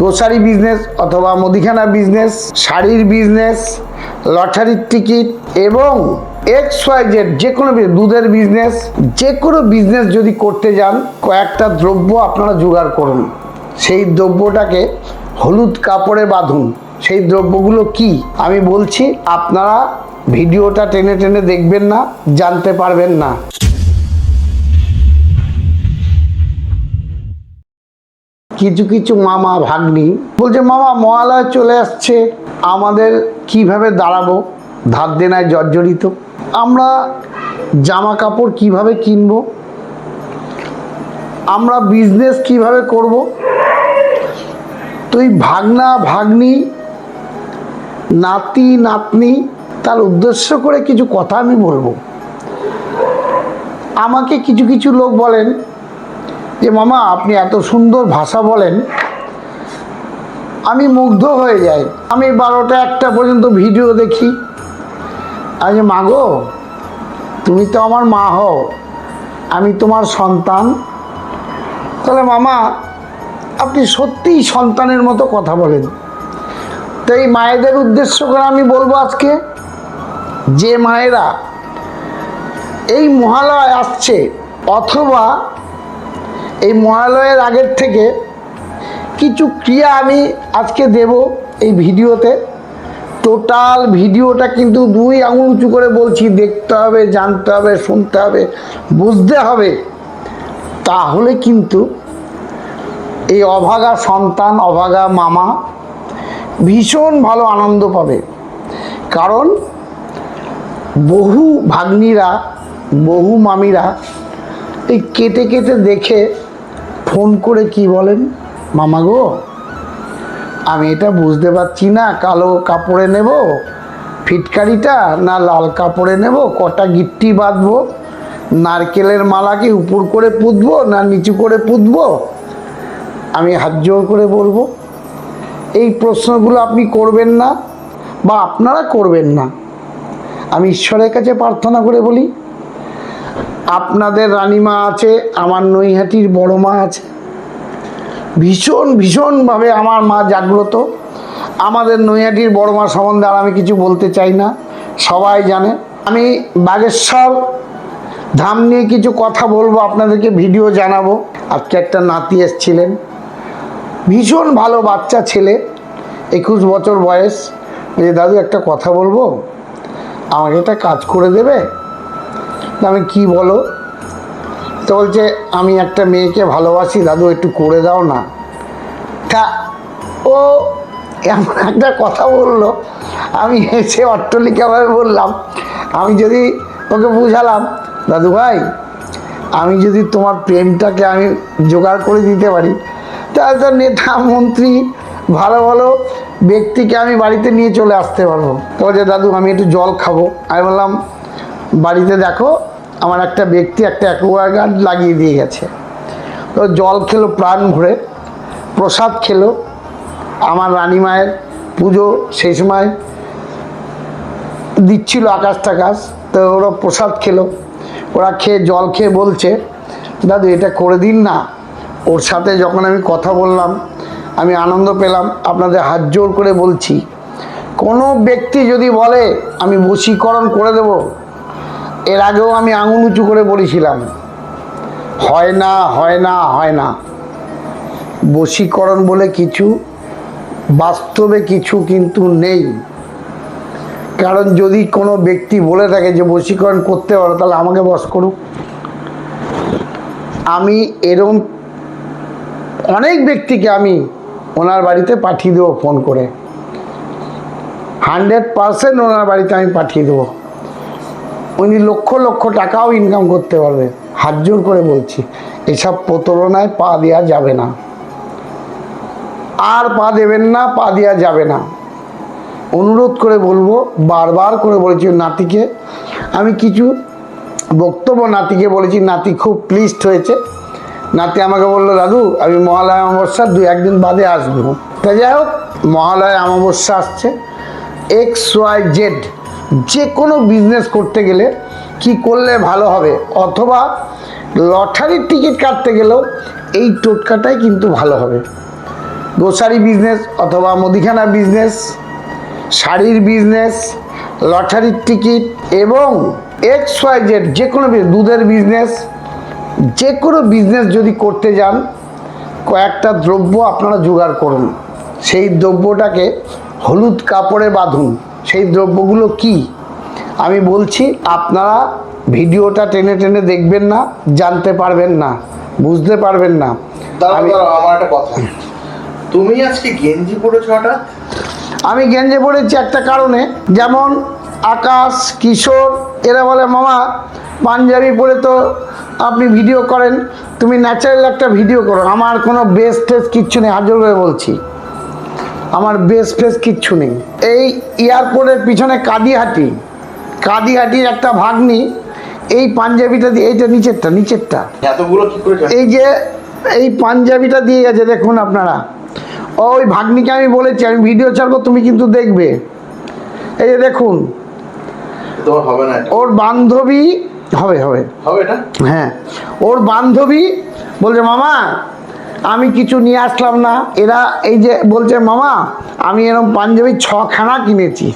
Grocery business অথবা মুদিখানা business শাড়ির বিজনেস লটারির টিকিট এবং এক্স ওয়াই জেড যে কোনো দুধের বিজনেস যে কোনো বিজনেস যদি করতে যান, কয়েকটা দ্রব্য আপনারা জোগাড় করুন। সেই দ্রব্যটাকে হলুদ কাপড়ে বাঁধুন। সেই দ্রব্যগুলো কি? আমি বলছি, আপনারা ভিডিওটা টেনে টেনে দেখবেন না, জানতে পারবেন না। কিছু কিছু মামা ভাগ্নি বলছে, মামা, মহালয় চলে আসছে, আমাদের কীভাবে দাঁড়াবো? ধার দেনায় জর্জরিত। আমরা জামা কাপড় কীভাবে কিনবো? আমরা বিজনেস কীভাবে করব? তুই ভাগনা, ভাগ্নি, নাতি, নাতনি, তার উদ্দেশ্য করে কিছু কথা আমি বলব। আমাকে কিছু কিছু লোক বলেন যে, মামা, আপনি এত সুন্দর ভাষা বলেন, আমি মুগ্ধ হয়ে যাই। আমি বারোটা একটা পর্যন্ত ভিডিও দেখি। আজ মাগো, তুমি তো আমার মা হও, আমি তোমার সন্তান। তাহলে, মামা, আপনি সত্যিই সন্তানের মতো কথা বলেন। তো এই মায়েদের উদ্দেশ্য করে আমি বলব আজকে, যে মায়েরা এই মহালয় আসছে, অথবা এই মহালয়ের আগের থেকে কিছু ক্রিয়া আমি আজকে দেব এই ভিডিওতে। টোটাল ভিডিওটা কিন্তু দুই আঙুল উঁচু করে বলছি, দেখতে হবে, জানতে হবে, শুনতে হবে, বুঝতে হবে। তাহলে কিন্তু এই অভাগা সন্তান, অভাগা মামা ভীষণ ভালো আনন্দ পাবে। কারণ বহু ভাগ্নিরা, বহু মামিরা এই কেটে কেটে দেখে ফোন করে কি বলেন? মামা গো, আমি এটা বুঝতে পারছি না, কালো কাপড়ে নেব, ফিটকারিটা না লাল কাপড়ে নেব, কটা গিট্টি বাঁধবো, নারকেলের মালাকে উপর করে পুঁতবো না নিচু করে পুঁতবো? আমি হাত জোর করে বলব, এই প্রশ্নগুলো আপনি করবেন না বা আপনারা করবেন না। আমি ঈশ্বরের কাছে প্রার্থনা করে বলি আপনাদের রানীমা আছে, আমার নৈহাটির বড় মা আছে। ভীষণ, ভীষণভাবে আমার মা জাগ্রত। আমাদের নৈহাটির বড় মা সম্বন্ধে আর আমি কিছু বলতে চাই না, সবাই জানে। আমি বাগেশ্বর ধাম নিয়ে কিছু কথা বলব, আপনাদেরকে ভিডিও জানাব। আজকে একটা নাতি এসছিলেন। ভীষণ ভালো বাচ্চা ছেলে, একুশ বছর বয়স। যে দাদু, একটা কথা বলব? আমাকে একটা কাজ করে দেবে? আমি কি বলো? তো বলছে, আমি একটা মেয়েকে ভালোবাসি, দাদু একটু করে দাও না। তা ও এমন একটা কথা বলল। আমি হেসে অট্টলিকাভাবে বললাম, আমি যদি ওকে বুঝালাম, দাদু ভাই, আমি যদি তোমার প্রেমটাকে আমি জোগাড় করে দিতে পারি, তাহলে তো নেতা, মন্ত্রী, ভালো ভালো ব্যক্তিকে আমি বাড়িতে নিয়ে চলে আসতে পারব। তো বলছে, দাদু, আমি একটু জল খাব। আমি বললাম বাড়িতে দেখো, আমার একটা ব্যক্তি একটা অ্যাকোয়াগার্ড লাগিয়ে দিয়ে গেছে। তো জল খেলো, প্রাণ ভরে। প্রসাদ খেলো, আমার রানী মায়ের পুজো সেই সময়। দিচ্ছিল আকাশ টাকাশ, তো ওরা প্রসাদ খেলো। ওরা খেয়ে, জল খেয়ে বলছে, দাদু, এটা করে দিন না। ওর সাথে যখন আমি কথা বললাম, আমি আনন্দ পেলাম, আপনাদের হাত জোর করে বলছি। কোনো ব্যক্তি যদি বলে, আমি বশীকরণ করে দেব এর আগেও আমি আঙুল উঁচু করে বলেছিলাম, হয় না হয় না হয় না। বশীকরণ বলে কিছু, বাস্তবে কিছু কিন্তু নেই। কারণ যদি কোনো ব্যক্তি বলে থাকে যে বশীকরণ করতে পারো, তাহলে আমাকে বস করুক। আমি এরম অনেক ব্যক্তিকে আমি ওনার বাড়িতে পাঠিয়ে দেবো ফোন করে। হান্ড্রেড পারসেন্ট ওনার বাড়িতে আমি পাঠিয়ে দেবো। উনি লক্ষ লক্ষ টাকাও ইনকাম করতে পারবে। হাত জোর করে বলছি, এসব প্রতারণায় পা দেওয়া যাবে না। আর পা দেবেন না, পা দেওয়া যাবে না। অনুরোধ করে বলব, বারবার করে বলেছি নাতিকে, আমি কিছু বক্তব্য নাতিকে বলেছি, নাতি খুব প্লিজড হয়েছে। নাতি আমাকে বলল, দাদু, আমি মহালয়া অমাবস্যার দু একদিন বাদে আসব। তা যাই হোক, মহালয়া অমাবস্যা আসছে। এক্স ওয়াই জেড যে কোনো বিজনেস করতে গেলে কি করলে ভালো হবে? অথবা লটারির টিকিট কাটতে গেলেও এই টোটকাটাই কিন্তু ভালো হবে। গ্রোসারি বিজনেস অথবা মুদিখানা বিজনেস শাড়ির বিজনেস লটারির টিকিট এবং এক্স ওয়াই জেড যে কোনো দুধের বিজনেস যে কোনো বিজনেস যদি করতে যান, কয়েকটা দ্রব্য আপনারা জোগাড় করুন। সেই দ্রব্যটাকে হলুদ কাপড়ে বাঁধুন। সেই দ্রব্যগুলো কি? আমি বলছি আপনারা ভিডিওটা টেনে টেনে দেখবেন না জানতে পারবেন না বুঝতে পারবেন না। আমার একটা কথা। তুমি আজকে গেঞ্জি পরেছো হঠাৎ? আমি গেঞ্জে পড়েছি একটা কারণে যেমন আকাশ কিশোর এরা বলে মামা পাঞ্জাবি পরে তো আপনি ভিডিও করেন তুমি ন্যাচারাল একটা ভিডিও করো। আমার কোনো বেস টেস কিচ্ছু নেই হাজর হয়ে বলছি। আমার বেস ফেস কিচ্ছু নেই। এই এয়ারপোর্টের পিছনে কাদিহাটি। কাদিহাটির একটা ভাগ্নি এই পাঞ্জাবিটা দিয়ে এইটা নিচেরটা নিচেরটা? এই যে এই পাঞ্জাবিটা দিয়ে গেছে দেখুন আপনারা। ওই ভাগ্নিকে আমি বলেছি আমি ভিডিও ছাড়বো তুমি কিন্তু দেখবে। এই যে দেখুন। ওর বান্ধবী হবে হবে। হ্যাঁ। ওর বান্ধবী বলছে মামা আমি কিছু নিয়ে আসলাম না। এরা এই যে বলছে, মামা, আমি এরকম পাঞ্জাবি ছখানা কিনেছি।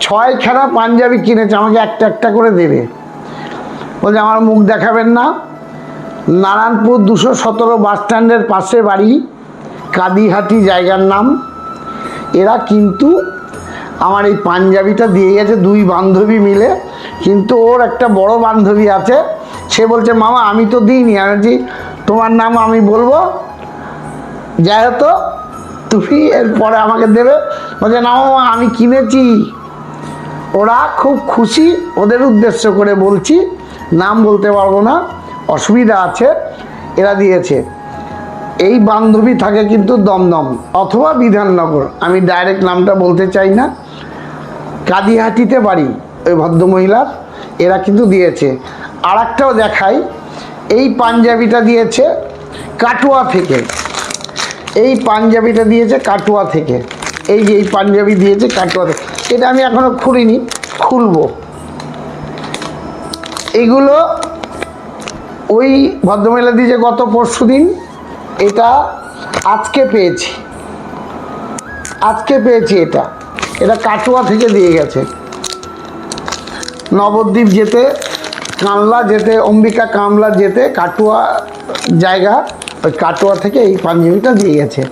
ছয় ছয়খানা পাঞ্জাবি কিনেছে, আমাকে একটা একটা করে দেবে। বলছে, আমার মুখ দেখাবেন না। নারায়ণপুর দুশো সতেরো বাস স্ট্যান্ডের পাশে বাড়ি, কাদিহাটি জায়গার নাম। এরা কিন্তু আমার এই পাঞ্জাবিটা দিয়ে গেছে দুই বান্ধবী মিলে, কিন্তু ওর একটা বড় বান্ধবী আছে। সে বলছে, মামা, আমি তো দিইনি। আমি তোমার নাম আমি বলব? যাই হতো তুমি এরপরে আমাকে দেবে। বলছে, না আমি কিনেছি। ওরা খুব খুশি, ওদের উদ্দেশ্য করে বলছি, নাম বলতে পারব না, অসুবিধা আছে, এরা দিয়েছে। এই বান্ধবী থাকে কিন্তু দমদম, অথবা বিধাননগর, আমি ডাইরেক্ট নামটা বলতে চাই না। কাদিহাটিতে বাড়ি, ওই ভদ্রমহিলার, এরা কিন্তু দিয়েছে। আর একটাও দেখাই এই পাঞ্জাবিটা দিয়েছে কাটুয়া থেকে। এই পাঞ্জাবিটা দিয়েছে কাটুয়া থেকে। এই যে এই পাঞ্জাবি দিয়েছে কাটুয়া থেকে। এটা আমি এখনও খুলিনি, খুলবো। এইগুলো ওই ভদ্রমহিলা দিয়েছে গত পরশু দিন। এটা আজকে পেয়েছি। আজকে পেয়েছি এটা। এটা কাটুয়া থেকে দিয়ে গেছে। নবদ্বীপ যেতে কামলা যেতে, অম্বিকা কামলা যেতে কাটুয়া জায়গা, ওই কাটুয়া থেকে এই পাঞ্জাবিটা দিয়ে গেছে।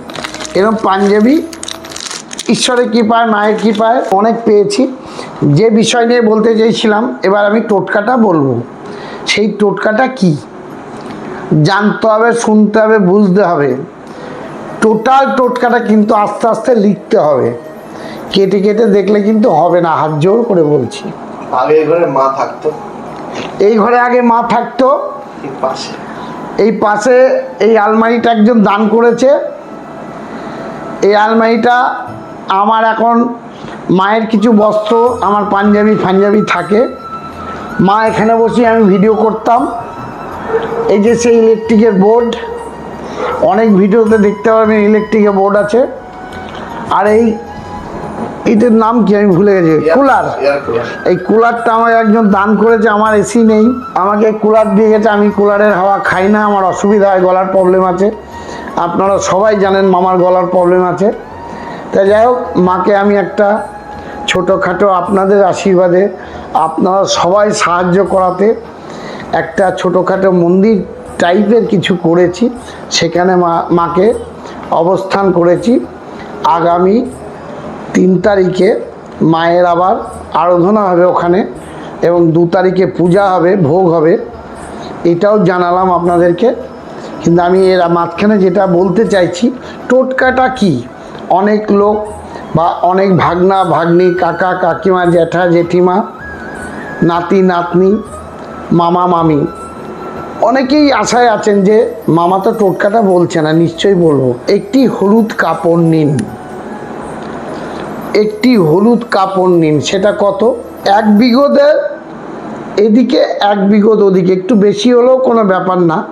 এরকম পাঞ্জাবি, ঈশ্বরের কৃপায়, মায়ের কৃপায় অনেক পেয়েছি। যে বিষয় নিয়ে বলতে চাইছিলাম, এবার আমি টোটকাটা বলব। সেই টোটকাটা কি? জানতে হবে, শুনতে হবে, বুঝতে হবে। টোটাল টোটকাটা কিন্তু আস্তে আস্তে লিখতে হবে। কেটে কেটে দেখলে কিন্তু হবে না, হাত জোর করে বলছি। আগে মা থাকতো। এই ঘরে আগে মা থাকতো। এই পাশে। এই পাশে এই আলমারিটা একজন দান করেছে। এই আলমারিটা আমার এখন মায়ের কিছু বস্ত্র আমার পাঞ্জাবি ফাঞ্জাবি থাকে। মা এখানে বসে আমি ভিডিও করতাম। এই যে সেই ইলেকট্রিকের বোর্ড অনেক ভিডিওতে দেখতে পাবেন ইলেকট্রিকের বোর্ড আছে। আর এই এটার নাম কি আমি ভুলে গেছি? কুলার। এই কুলারটা আমার একজন দান করেছে আমার এসি নেই। আমাকে কুলার দিয়ে গেছে আমি কুলারের হাওয়া খাই না আমার অসুবিধা হয় গলার প্রবলেম আছে। আপনারা সবাই জানেন মামার গলার প্রবলেম আছে। তা যাই হোক মাকে আমি একটা ছোটোখাটো আপনাদের আশীর্বাদে আপনারা সবাই সাহায্য করাতে একটা ছোটোখাটো মন্দির টাইপের কিছু করেছি। সেখানে মা মাকে অবস্থান করেছি। আগামী তিন তারিখে মায়ের আবার আরাধনা হবে ওখানে এবং দু তারিখে পূজা হবে, ভোগ হবে। এটাও জানালাম আপনাদেরকে। কিন্তু আমি এর মাঝখানে যেটা বলতে চাইছি, টোটকাটা কি? অনেক লোক বা অনেক ভাগনা, ভাগ্নি, কাকা, কাকিমা, জ্যাঠা, জেঠিমা, নাতি, নাতনি, মামা, মামি, অনেকেই আশায় আছেন যে মামা তো টোটকাটা বলছে না, নিশ্চয়ই বলব। একটি হলুদ কাপড় নিন। একটি হলুদ কাপড় নিন, সেটা কত? এক বিঘতে এদিকে এক বিঘত ওদিকে। একটু বেশি হলেও কোনো ব্যাপার না।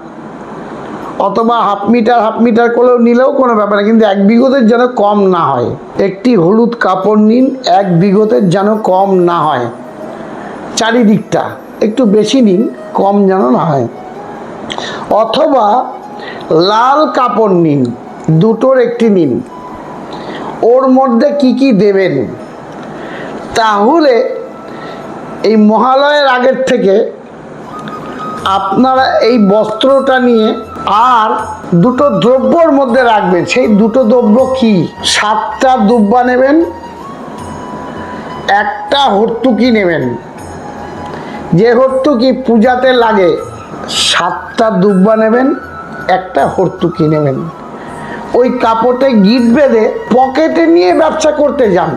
অথবা হাফ মিটার হাফ মিটার করলেও নিলেও কোনো ব্যাপার না, কিন্তু এক বিঘতের যেন কম না হয়। একটি হলুদ কাপড় নিন, এক বিঘতের যেন কম না হয়। চারিদিকটা, একটু বেশি নিন, কম যেন না হয়। অথবা লাল কাপড় নিন, দুটোর একটি নিন। ওর মধ্যে কি কি দেবেন? তাহলে এই মহালয়ের আগের থেকে আপনারা এই বস্ত্রটা নিয়ে আর দুটো দ্রব্যর মধ্যে রাখবেন। সেই দুটো দ্রব্য কি? সাতটা দুব্বা নেবেন, একটা হর্তুকি নেবেন। যে হর্তুকি পূজাতে লাগে, সাতটা দুব্বা নেবেন, একটা হর্তুকি নেবেন। ওই কাপড়ে গিট বেঁধে পকেটে নিয়ে ব্যবসা করতে যান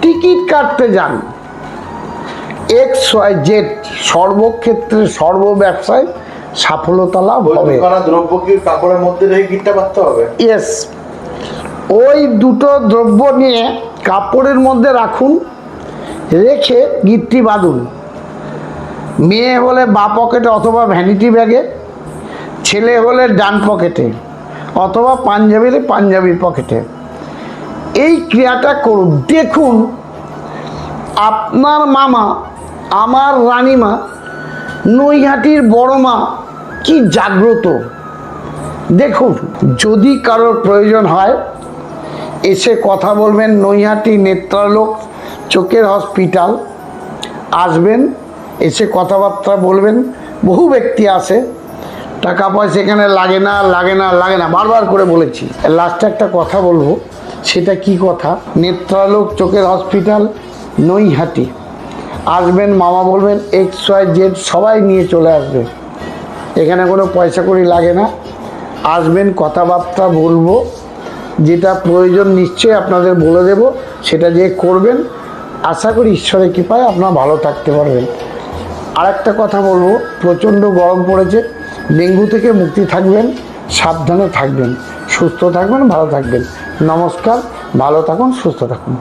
টিকিট কাটতে যান। এক্স ওয়াই জেড সর্বক্ষেত্রে সর্ব ব্যবসায় সাফল্যতা লাভ হবে। দ্রব্য কি কাপড়ের মধ্যে রেখে গিটটা বাঁধতে হবে? ইয়েস। ওই দুটো দ্রব্য নিয়ে কাপড়ের মধ্যে রাখুন রেখে গিটটি বাঁধুন। মেয়ে হলে বা পকেটে অথবা ভ্যানিটি ব্যাগে ছেলে হলে ডান পকেটে। অথবা পাঞ্জাবির পাঞ্জাবির পকেটে। এই ক্রিয়াটা করুন। দেখুন, আপনার মামা, আমার রানীমা, নৈহাটির বড় মা কি জাগ্রত। দেখুন, যদি কারোর প্রয়োজন হয়, এসে কথা বলবেন। নৈহাটি নেত্রালোক চোখের হসপিটাল। আসবেন, এসে কথাবার্তা বলবেন। বহু ব্যক্তি আসে টাকা পয়সা এখানে লাগে না লাগে না লাগে না। বারবার করে বলেছি। লাস্টে একটা কথা বলব। সেটা কি কথা? নেত্রালোক চোখের হসপিটাল নৈহাটি। আসবেন, মামা বলবেন এক্স ওয়াই জেড সবাই নিয়ে চলে আসবে। এখানে কোনো পয়সা কড়ি লাগে না। আসবেন, কথাবার্তা বলব। যেটা প্রয়োজন নিশ্চয়ই আপনাদের বলে দেব। সেটা যে করবেন, আশা করি ঈশ্বরের কৃপায় আপনারা ভালো থাকতে পারবেন। আর একটা কথা বলব। প্রচণ্ড গরম পড়েছে। ডেঙ্গু থেকে মুক্তি থাকবেন, সাবধানে থাকবেন, সুস্থ থাকবেন, ভালো থাকবেন। নমস্কার, ভালো থাকুন, সুস্থ থাকুন।